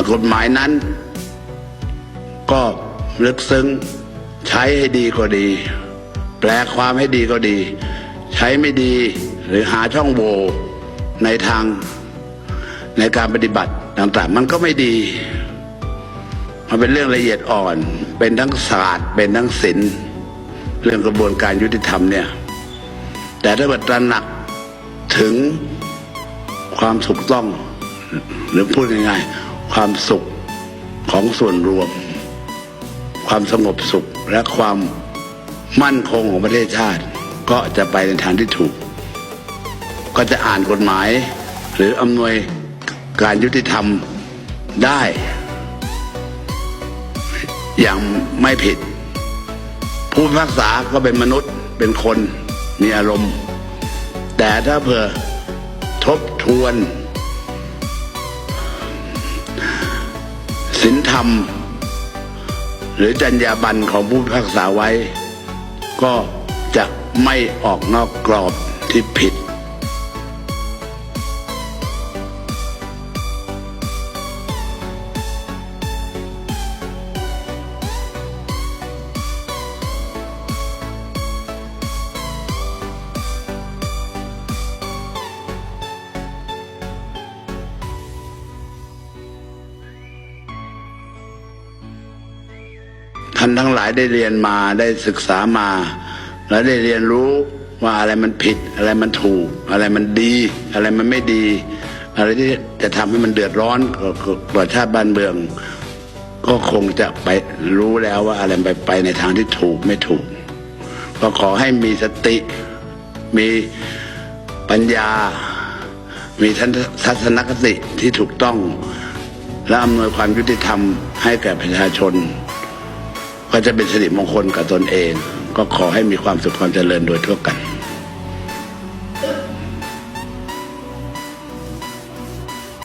แต่กฎหมายนั้น ก็ลึกซึ้งใช้ให้ดีก็ดี แปลความให้ดีก็ดี ใช้ไม่ดีหรือหาช่องโหว่ในทางในการปฏิบัติต่างๆ มันก็ไม่ดี มันเป็นเรื่องละเอียดอ่อน เป็นทั้งศาสตร์ เป็นทั้งศิลป์เรื่องกระบวนการยุติธรรมเนี่ย แต่ถ้าเกิดตระหนักถึงความถูกต้องหรือพูดง่ายๆ ความสุขของส่วนรวม ความสงบสุขและความมั่นคงของประเทศชาติ ก็จะไปในทางที่ถูก ก็จะอ่านกฎหมาย หรืออำนวยการยุติธรรมได้ อย่างไม่ผิด ผู้พิพากษาก็เป็นมนุษย์เป็นคนมีอารมณ์ แต่ถ้าเผื่อทบทวน ศีลธรรม หรือจรรยาบรรณของผู้พิพากษาไว้ ก็จะไม่ออกนอกกรอบที่ผิด ท่านทั้งหลายได้เรียนมาได้ศึกษามา และได้เรียนรู้ว่าอะไรมันผิด อะไรมันถูก อะไรมันดี อะไรมันไม่ดี อะไรที่จะทำให้มันเดือดร้อนกับชาติบ้านเมือง ก็คงจะไปรู้แล้วว่าอะไรไปไปในทางที่ถูกไม่ถูก ก็ขอให้มีสติ มีปัญญา มีทัศนคติที่ถูกต้อง และอำนวยความยุติธรรมให้แก่ประชาชน ก็จะเป็นสิริมงคลกับตนเอง ก็ขอให้มีความสุขความเจริญโดยทั่วกัน